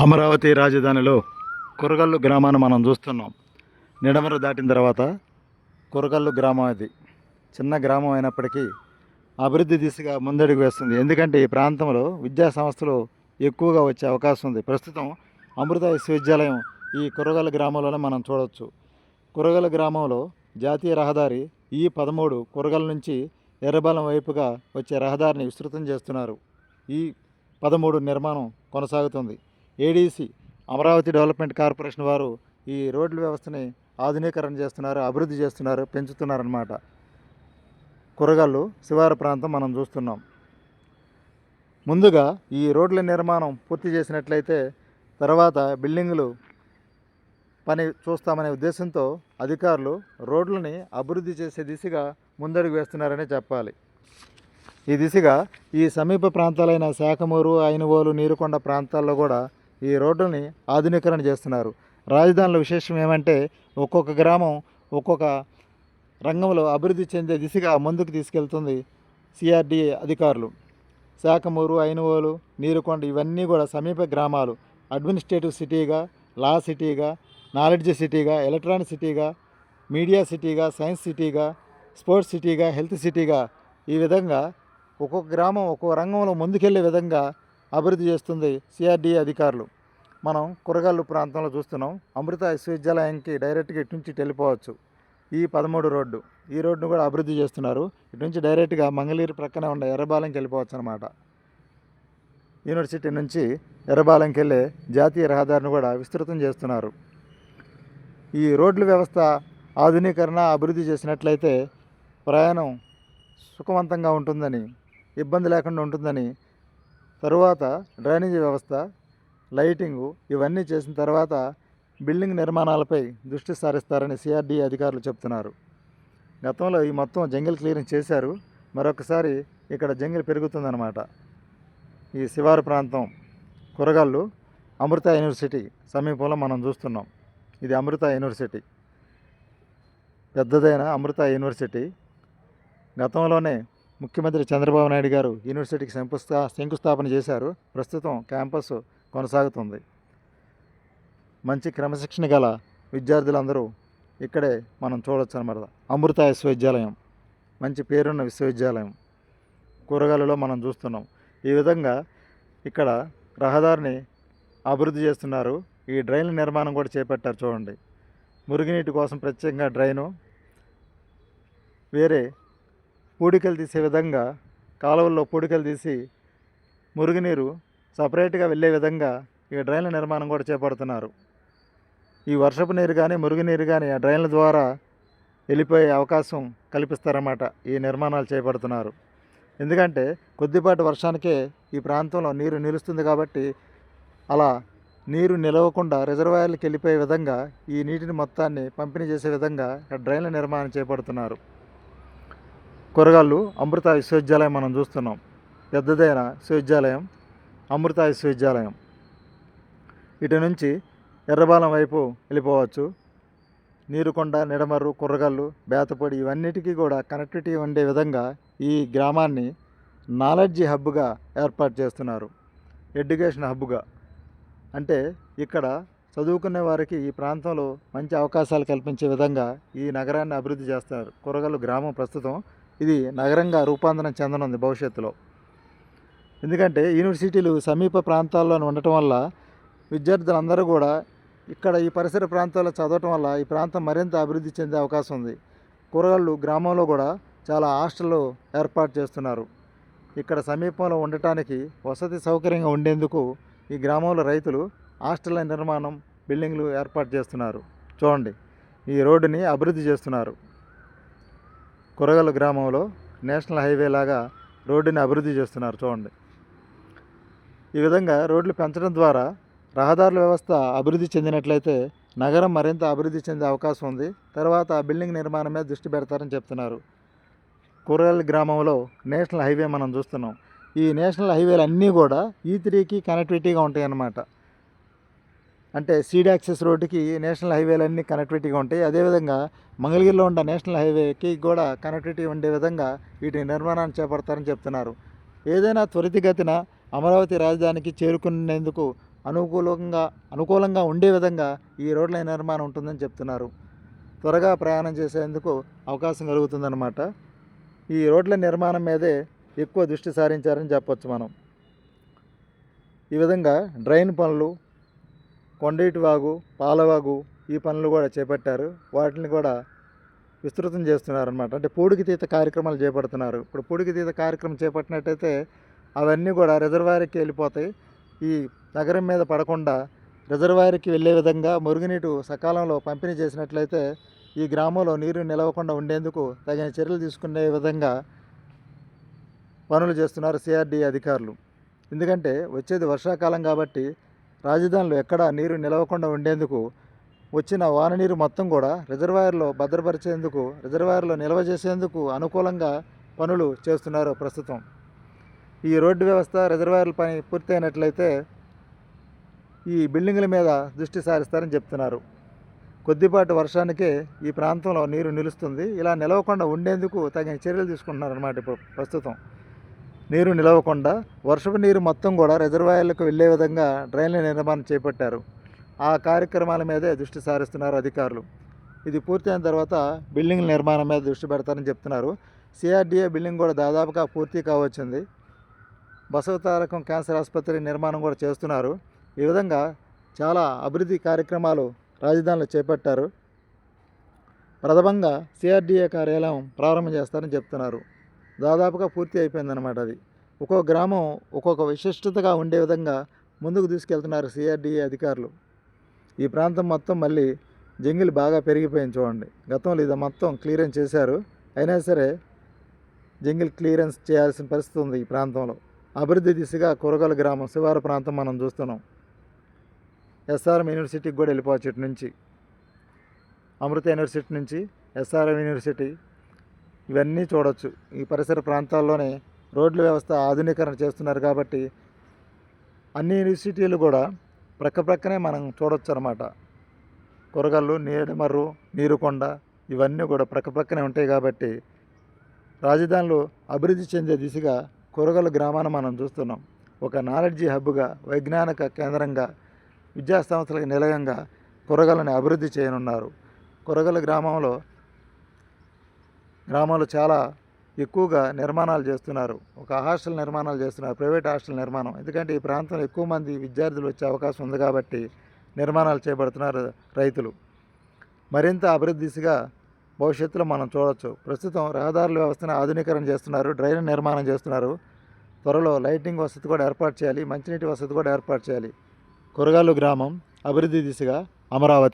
అమరావతి రాజధానిలో కురగల్లు గ్రామాన్ని మనం చూస్తున్నాం. నిడమరు దాటిన తర్వాత కురగల్లు గ్రామం అది. చిన్న గ్రామం అయినప్పటికీ అభివృద్ధి దిశగా ముందడుగు వేస్తుంది. ఎందుకంటే ఈ ప్రాంతంలో విద్యా సంస్థలు ఎక్కువగా వచ్చే అవకాశం ఉంది. ప్రస్తుతం అమృత విశ్వవిద్యాలయం ఈ కురగల్లు గ్రామంలోనే మనం చూడవచ్చు కురగల గ్రామంలో జాతీయ రహదారి ఈ పదమూడు కురగల నుంచి ఎర్రబాలెం వైపుగా వచ్చే రహదారిని విస్తృతం చేస్తున్నారు. ఈ పదమూడు నిర్మాణం కొనసాగుతుంది. ఏడీసీ అమరావతి డెవలప్మెంట్ కార్పొరేషన్ వారు ఈ రోడ్ల వ్యవస్థని ఆధునీకరణ చేస్తున్నారు అభివృద్ధి చేస్తున్నారు పెంచుతున్నారన్నమాట. కురగల్లు శివార ప్రాంతం మనం చూస్తున్నాం. ముందుగా ఈ రోడ్ల నిర్మాణం పూర్తి చేసినట్లయితే తర్వాత బిల్డింగులు పని చూస్తామనే ఉద్దేశంతో అధికారులు రోడ్లని అభివృద్ధి చేసే దిశగా ముందడుగు వేస్తున్నారని చెప్పాలి. ఈ దిశగా ఈ సమీప ప్రాంతాలైన శాఖమూరు ఐనువోలు నీరుకొండ ప్రాంతాల్లో కూడా ఈ రోడ్డుని ఆధునీకరణ చేస్తున్నారు. రాజధానిలో విశేషం ఏమంటే ఒక్కొక్క గ్రామం ఒక్కొక్క రంగంలో అభివృద్ధి చెందే దిశగా ముందుకు తీసుకెళ్తుంది సిఆర్డిఏ అధికారులు. శాఖమూరు ఐనువోలు నీరుకొండ ఇవన్నీ కూడా సమీప గ్రామాలు. అడ్మినిస్ట్రేటివ్ సిటీగా లా సిటీగా నాలెడ్జ్ సిటీగా ఎలక్ట్రానిక్ సిటీగా మీడియా సిటీగా సైన్స్ సిటీగా స్పోర్ట్స్ సిటీగా హెల్త్ సిటీగా ఈ విధంగా ఒక్కొక్క గ్రామం ఒక్కొక్క రంగంలో ముందుకెళ్ళే విధంగా అభివృద్ధి చేస్తుంది సిఆర్డీఏ అధికారులు. మనం కురగాళ్ళు ప్రాంతంలో చూస్తున్నాం. అమృత విశ్వవిద్యాలయానికి డైరెక్ట్గా ఇటు నుంచి వెళ్ళిపోవచ్చు. ఈ పదమూడు రోడ్డు. ఈ రోడ్డును కూడా అభివృద్ధి చేస్తున్నారు. ఇటు నుంచి డైరెక్ట్గా మంగళగిరి ప్రక్కనే ఉన్న ఎర్రబాలెంకి వెళ్ళిపోవచ్చు అనమాట యూనివర్సిటీ నుంచి ఎర్రబాలెంకి వెళ్ళే జాతీయ రహదారిని కూడా విస్తృతం చేస్తున్నారు. ఈ రోడ్ల వ్యవస్థ ఆధునీకరణ అభివృద్ధి చేసినట్లయితే ప్రయాణం సుఖవంతంగా ఉంటుందని ఇబ్బంది లేకుండా ఉంటుందని తరువాత డ్రైనేజీ వ్యవస్థ లైటింగు ఇవన్నీ చేసిన తర్వాత బిల్డింగ్ నిర్మాణాలపై దృష్టి సారిస్తారని సిఆర్డీ అధికారులు చెప్తున్నారు. గతంలో ఈ మొత్తం జంగిల్ క్లియరింగ్ చేశారు. మరొకసారి ఇక్కడ జంగిల్ పెరుగుతుందన్నమాట. ఈ శివారు ప్రాంతం కూరగాళ్ళు అమృత యూనివర్సిటీ సమీపంలో మనం చూస్తున్నాం. ఇది అమృత యూనివర్సిటీ. పెద్దదైన అమృత యూనివర్సిటీ. గతంలోనే ముఖ్యమంత్రి చంద్రబాబు నాయుడు గారు యూనివర్సిటీకి శంకుస్థా శంకుస్థాపన చేశారు. ప్రస్తుతం క్యాంపస్ కొనసాగుతుంది. మంచి క్రమశిక్షణ గల విద్యార్థులందరూ ఇక్కడే మనం చూడొచ్చు అనమాట అమృత విశ్వవిద్యాలయం మంచి పేరున్న విశ్వవిద్యాలయం కూరగాయలలో మనం చూస్తున్నాం. ఈ విధంగా ఇక్కడ రహదారిని అభివృద్ధి చేస్తున్నారు. ఈ డ్రైన్ల నిర్మాణం కూడా చేపట్టారు చూడండి. మురుగునీటి కోసం ప్రత్యేకంగా డ్రైను వేరే పూడికలు తీసే విధంగా కాలువల్లో పూడికలు తీసి మురుగునీరు సపరేట్గా వెళ్ళే విధంగా ఈ డ్రైన్ల నిర్మాణం కూడా చేపడుతున్నారు. ఈ వర్షపు నీరు కానీ మురుగునీరు కానీ ఆ డ్రైన్ల ద్వారా వెళ్ళిపోయే అవకాశం కల్పిస్తారన్నమాట ఈ నిర్మాణాలు చేపడుతున్నారు. ఎందుకంటే కొద్దిపాటి వర్షానికే ఈ ప్రాంతంలో నీరు నిలుస్తుంది కాబట్టి అలా నీరు నిలవకుండా రిజర్వాయర్లకు వెళ్ళిపోయే విధంగా ఈ నీటిని మొత్తాన్ని పంపిణీ చేసే విధంగా డ్రైన్ల నిర్మాణం చేపడుతున్నారు. కూరగాళ్ళు అమృత విశ్వవిద్యాలయం మనం చూస్తున్నాం. పెద్దదైన విశ్వవిద్యాలయం అమృత విశ్వవిద్యాలయం. ఇటు నుంచి ఎర్రబాలం వైపు వెళ్ళిపోవచ్చు. నీరుకొండ నిడమర్రు కుర్రగల్లు బేతపొడి ఇవన్నిటికీ కూడా కనెక్టివిటీ ఉండే విధంగా ఈ గ్రామాన్ని నాలెడ్జీ హబ్గా ఏర్పాటు చేస్తున్నారు. ఎడ్యుకేషన్ హబ్గా. అంటే ఇక్కడ చదువుకునే వారికి ఈ ప్రాంతంలో మంచి అవకాశాలు కల్పించే విధంగా ఈ నగరాన్ని అభివృద్ధి చేస్తారు కూరగల్లు గ్రామం ప్రస్తుతం ఇది నగరంగా రూపాంతరం చెందనుంది భవిష్యత్తులో. ఎందుకంటే యూనివర్సిటీలు సమీప ప్రాంతాల్లో ఉండటం వల్ల విద్యార్థులందరూ కూడా ఇక్కడ ఈ పరిసర ప్రాంతాల్లో చదవటం వల్ల ఈ ప్రాంతం మరింత అభివృద్ధి చెందే అవకాశం ఉంది. కూరగాళ్ళు గ్రామంలో కూడా చాలా హాస్టళ్ళు ఏర్పాటు చేస్తున్నారు. ఇక్కడ సమీపంలో ఉండటానికి వసతి సౌకర్యంగా ఉండేందుకు ఈ గ్రామంలో రైతులు హాస్టళ్ళ నిర్మాణం బిల్డింగ్లు ఏర్పాటు చేస్తున్నారు. చూడండి ఈ రోడ్డుని అభివృద్ధి చేస్తున్నారు. కురగల గ్రామంలో నేషనల్ హైవే లాగా రోడ్డుని అభివృద్ధి చేస్తున్నారు. చూడండి. ఈ విధంగా రోడ్లు పెంచడం ద్వారా రహదారుల వ్యవస్థ అభివృద్ధి చెందినట్లయితే నగరం మరింత అభివృద్ధి చెందే అవకాశం ఉంది. తర్వాత బిల్డింగ్ నిర్మాణం మీద దృష్టి పెడతారని చెప్తున్నారు. కూరగాయల గ్రామంలో నేషనల్ హైవే మనం చూస్తున్నాం. ఈ నేషనల్ హైవేలు అన్నీ కూడా ఈ త్రీకి కనెక్టివిటీగా ఉంటాయి అన్నమాట అంటే సీడ్ యాక్సెస్ రోడ్డుకి నేషనల్ హైవేలన్నీ కనెక్టివిటీగా ఉంటాయి. అదేవిధంగా మంగళగిరిలో ఉన్న నేషనల్ హైవేకి కూడా కనెక్టివిటీ ఉండే విధంగా వీటి నిర్మాణాన్ని చేపడతారని చెప్తున్నారు. ఏదైనా త్వరితగతిన అమరావతి రాజధానికి చేరుకునేందుకు అనుకూలంగా అనుకూలంగా ఉండే విధంగా ఈ రోడ్ల నిర్మాణం ఉంటుందని చెప్తున్నారు. త్వరగా ప్రయాణం చేసేందుకు అవకాశం కలుగుతుందన్నమాట. ఈ రోడ్ల నిర్మాణం మీదే ఎక్కువ దృష్టి సారించారని చెప్పొచ్చు మనం. ఈ విధంగా డ్రైన్ పనులు కొండేటి వాగు పాలవాగు ఈ పనులు కూడా చేపట్టారు. వాటిని కూడా విస్తృతం చేస్తున్నారు అనమాట అంటే పూడికి తీత కార్యక్రమాలు చేపడుతున్నారు. ఇప్పుడు పూడికి తీత కార్యక్రమం చేపట్టినట్టయితే అవన్నీ కూడా రిజర్వాయర్కి వెళ్ళిపోతాయి. ఈ నగరం మీద పడకుండా రిజర్వాయర్కి వెళ్ళే విధంగా మురుగునీటు సకాలంలో పంపిణీ చేసినట్లయితే ఈ గ్రామంలో నీరు నిలవకుండా ఉండేందుకు తగిన చర్యలు తీసుకునే విధంగా పనులు చేస్తున్నారు సిఆర్డీ అధికారులు. ఎందుకంటే వచ్చేది వర్షాకాలం కాబట్టి రాజధానిలో ఎక్కడ నీరు నిలవకుండా ఉండేందుకు వచ్చిన వాన నీరు మొత్తం కూడా రిజర్వాయర్లో భద్రపరిచేందుకు రిజర్వాయర్లో నిల్వ చేసేందుకు అనుకూలంగా పనులు చేస్తున్నారు ప్రస్తుతం. ఈ రోడ్డు వ్యవస్థ రిజర్వాయర్ల పని పూర్తయినట్లయితే ఈ బిల్డింగుల మీద దృష్టి సారిస్తారని చెప్తున్నారు. కొద్దిపాటి వర్షానికే ఈ ప్రాంతంలో నీరు నిలుస్తుంది. ఇలా నిలవకుండా ఉండేందుకు తగిన చర్యలు తీసుకుంటున్నారు అన్నమాట ఇప్పుడు ప్రస్తుతం. నీరు నిలవకుండా వర్షపు నీరు మొత్తం కూడా రిజర్వాయర్లకు వెళ్ళే విధంగా డ్రైన్ల నిర్మాణం చేపట్టారు. ఆ కార్యక్రమాల మీదే దృష్టి సారిస్తున్నారు అధికారులు. ఇది పూర్తయిన తర్వాత బిల్డింగ్ నిర్మాణం మీద దృష్టి పెడతారని చెప్తున్నారు. సిఆర్డీఏ బిల్డింగ్ కూడా దాదాపుగా పూర్తి కావచ్చింది. బసవతారకం క్యాన్సర్ ఆసుపత్రి నిర్మాణం కూడా చేస్తున్నారు. ఈ విధంగా చాలా అభివృద్ధి కార్యక్రమాలు రాజధానిలో చేపట్టారు. ప్రథమంగా సిఆర్డీఏ కార్యాలయం ప్రారంభం చేస్తారని చెప్తున్నారు. దాదాపుగా పూర్తి అయిపోయిందన్నమాట అది. ఒక్కొక్క గ్రామం ఒక్కొక్క విశిష్టతగా ఉండే విధంగా ముందుకు తీసుకెళ్తున్నారు సిఆర్డీఏ అధికారులు. ఈ ప్రాంతం మొత్తం మళ్ళీ జంగిల్ బాగా పెరిగిపోయింది చూడండి. గతంలో ఇది మొత్తం క్లియరెన్స్ చేశారు. అయినా సరే జంగిల్ క్లియరెన్స్ చేయాల్సిన పరిస్థితి ఉంది ఈ ప్రాంతంలో. అభివృద్ధి దిశగా కురగల గ్రామం శివారు ప్రాంతం మనం చూస్తున్నాం. ఎస్ఆర్ఎం యూనివర్సిటీకి కూడా వెళ్ళిపోవచ్చు ఇటు నుంచి. అమృత యూనివర్సిటీ నుంచి ఎస్ఆర్ఎం యూనివర్సిటీ ఇవన్నీ చూడవచ్చు ఈ పరిసర ప్రాంతాల్లోనే రోడ్ల వ్యవస్థ ఆధునీకరణ చేస్తున్నారు కాబట్టి అన్ని యూనివర్సిటీలు కూడా ప్రక్క ప్రక్కనే మనం చూడొచ్చు అనమాట కొరగల్లు నీడమర్రు నీరుకొండ ఇవన్నీ కూడా ప్రక్క ప్రక్కనే ఉంటాయి కాబట్టి రాజధానిలో అభివృద్ధి చెందే దిశగా కొరగల్లు గ్రామాన్ని మనం చూస్తున్నాం. ఒక నాలెడ్జీ హబ్గా వైజ్ఞానిక కేంద్రంగా విద్యా సంస్థలకు నిలయంగా కొరగలని అభివృద్ధి చేయనున్నారు. కొరగల గ్రామంలో గ్రామాలు చాలా ఎక్కువగా నిర్మాణాలు చేస్తున్నారు. ఒక హాస్టల్ నిర్మాణాలు చేస్తున్నారు ప్రైవేట్ హాస్టల్ నిర్మాణం. ఎందుకంటే ఈ ప్రాంతంలో ఎక్కువ మంది విద్యార్థులు వచ్చే అవకాశం ఉంది కాబట్టి నిర్మాణాలు చేపడుతున్నారు రైతులు. మరింత అభివృద్ధి దిశగా భవిష్యత్తులో మనం చూడవచ్చు ప్రస్తుతం రహదారుల వ్యవస్థను ఆధునీకరణ చేస్తున్నారు డ్రైన్ నిర్మాణం చేస్తున్నారు. త్వరలో లైటింగ్ వసతి కూడా ఏర్పాటు చేయాలి మంచినీటి వసతి కూడా ఏర్పాటు చేయాలి. కొరగాలు గ్రామం అభివృద్ధి దిశగా అమరావతి.